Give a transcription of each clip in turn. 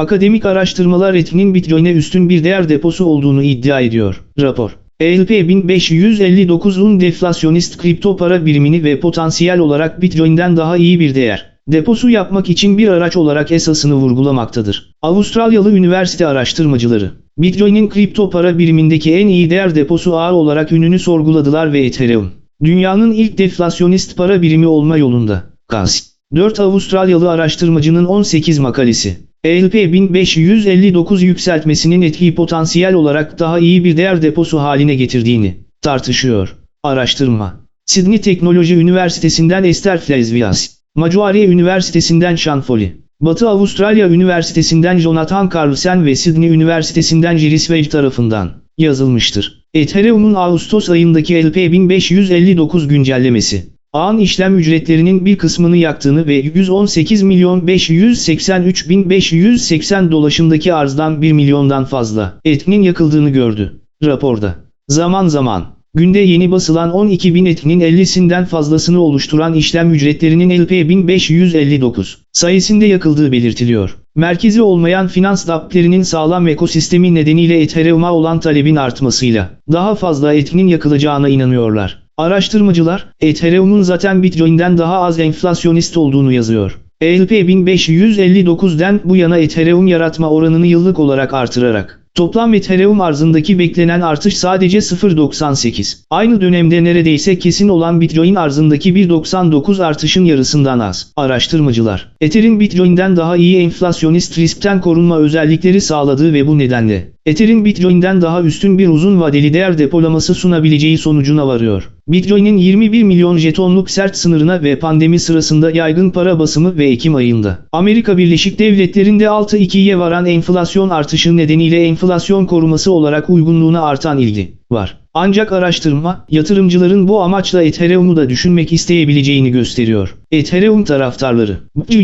Akademik araştırmalar Ethin'in Bitcoin'e üstün bir değer deposu olduğunu iddia ediyor. Rapor. ELP 1559'un deflasyonist kripto para birimini ve potansiyel olarak Bitcoin'den daha iyi bir değer deposu yapmak için bir araç olarak esasını vurgulamaktadır. Avustralyalı üniversite araştırmacıları, Bitcoin'in kripto para birimindeki en iyi değer deposu ağır olarak ününü sorguladılar ve Ethereum, dünyanın ilk deflasyonist para birimi olma yolunda. Kans. 4 Avustralyalı araştırmacının 18 makalesi. ELP 1559 yükseltmesinin etkiyi potansiyel olarak daha iyi bir değer deposu haline getirdiğini tartışıyor. Araştırma. Sydney Teknoloji Üniversitesi'nden Esther Flesvias. Macquarie Üniversitesi'nden Sean Foley, Batı Avustralya Üniversitesi'nden Jonathan Carlsen ve Sydney Üniversitesi'nden Jiris Wade tarafından yazılmıştır. Ethereum'un Ağustos ayındaki LP 1559 güncellemesi, ağın işlem ücretlerinin bir kısmını yaktığını ve 118 milyon 583 bin 580 dolaşımdaki arzdan 1 milyondan fazla etkin yakıldığını gördü. Raporda, zaman zaman Günde yeni basılan 12.000 etinin 50'sinden fazlasını oluşturan işlem ücretlerinin LP 1559 sayesinde yakıldığı belirtiliyor. Merkezi olmayan finans daplerinin sağlam ekosistemi nedeniyle Ethereum'a olan talebin artmasıyla daha fazla etinin yakılacağına inanıyorlar. Araştırmacılar, Ethereum'un zaten Bitcoin'den daha az enflasyonist olduğunu yazıyor. ELP 1559'den bu yana Ethereum yaratma oranını yıllık olarak artırarak Toplam Ethereum arzındaki beklenen artış sadece 0.98. Aynı dönemde neredeyse kesin olan Bitcoin arzındaki 1.99 artışın yarısından az. Araştırmacılar, Ether'in Bitcoin'den daha iyi enflasyonist riskten korunma özellikleri sağladığı ve bu nedenle Ether'in Bitcoin'den daha üstün bir uzun vadeli değer depolaması sunabileceği sonucuna varıyor. Bitcoin'in 21 milyon jetonluk sert sınırına ve pandemi sırasında yaygın para basımı ve Ekim ayında Amerika Birleşik Devletleri'nde 6.2'ye varan enflasyon artışı nedeniyle enflasyon koruması olarak uygunluğuna artan ilgi var. Ancak araştırma, yatırımcıların bu amaçla Ethereum'u da düşünmek isteyebileceğini gösteriyor. Ethereum taraftarları,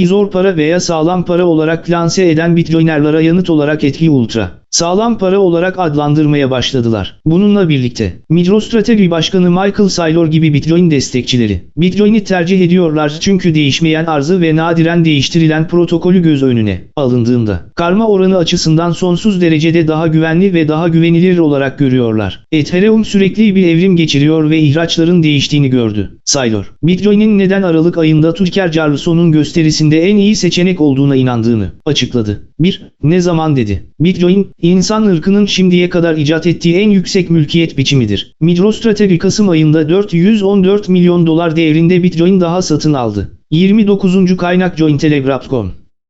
zor para veya sağlam para olarak lanse eden Bitcoinerlara yanıt olarak etki ultra, sağlam para olarak adlandırmaya başladılar. Bununla birlikte, MicroStrategy Başkanı Michael Saylor gibi Bitcoin destekçileri, Bitcoin'i tercih ediyorlar çünkü değişmeyen arzı ve nadiren değiştirilen protokolü göz önüne alındığında, karma oranı açısından sonsuz derecede daha güvenli ve daha güvenilir olarak görüyorlar. Ethereum sürekli bir evrim geçiriyor ve ihraçların değiştiğini gördü. Saylor, Bitcoin'in neden Aralık ayında Türker Carlson'un gösterisinde en iyi seçenek olduğuna inandığını açıkladı. 1. Ne zaman dedi? Bitcoin, insan ırkının şimdiye kadar icat ettiği en yüksek mülkiyet biçimidir. MicroStrategy Kasım ayında 414 milyon dolar değerinde Bitcoin daha satın aldı. 29. kaynak Cointelegraph.com